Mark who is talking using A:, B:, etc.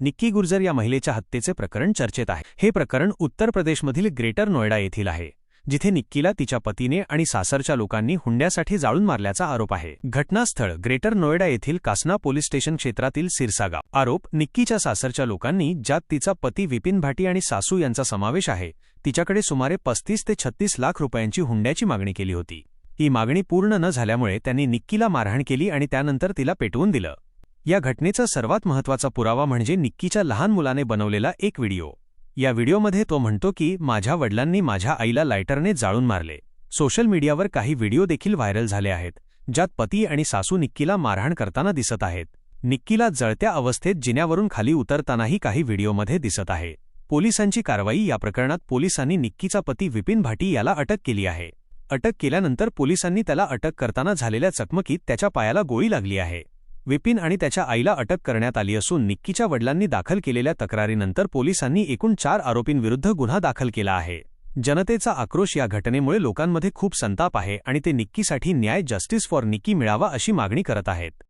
A: निक्की गुर्जर या महिलेच्या हत्येचे प्रकरण चर्चेत आहे. हे प्रकरण उत्तर प्रदेशमधील ग्रेटर नोएडा येथील आहे जिथे निक्कीला तिच्या पतीने आणि सासरच्या लोकांनी हुंड्यासाठी जाळून मारल्याचा आरोप आहे. घटनास्थळ ग्रेटर नोएडा येथील कासना पोलीस स्टेशन क्षेत्रातील सिरसागा आरोप निक्कीच्या सासरच्या लोकांनी ज्यात तिचा पती विपिन भाटी आणि सासू यांचा समावेश आहे तिच्याकडे सुमारे पस्तीस ते छत्तीस लाख रुपयांची हुंड्याची मागणी केली होती. ही मागणी पूर्ण न झाल्यामुळे त्यांनी निक्कीला मारहाण केली आणि त्यानंतर तिला पेटवून दिलं. या घटनेचा सर्वात महत्त्वाचा पुरावा म्हणजे निक्कीच्या लहान मुलाने बनवलेला एक व्हिडिओ. या व्हिडिओमध्ये तो म्हणतो की माझ्या वडिलांनी माझ्या आईला लायटरने जाळून मारले. सोशल मीडियावर काही व्हिडिओ देखील व्हायरल झाले आहेत ज्यात पती आणि सासू निक्कीला मारहाण करताना दिसत आहेत. निक्कीला जळत्या अवस्थेत जिन्यावरून खाली उतरतानाही काही व्हिडिओमध्ये दिसत आहे. पोलिसांची कारवाई या प्रकरणात पोलिसांनी निक्कीचा पती विपिन भाटी याला अटक केली आहे. अटक केल्यानंतर पोलिसांनी त्याला अटक करताना झालेल्या चकमकीत त्याच्या पायाला गोळी लागली आहे. विपिन आणि त्याच्या आईला अटक करण्यात आली असून निक्कीच्या वडिलांनी दाखल केलेल्या तक्रारीनंतर पोलिसांनी एकूण चार आरोपींविरुद्ध गुन्हा दाखल केला आहे. जनतेचा आक्रोश या घटनेमुळे लोकांमध्ये खूप संताप आहे आणि ते निक्कीसाठी न्याय जस्टिस फॉर निक्की मिळावा अशी मागणी करत आहेत.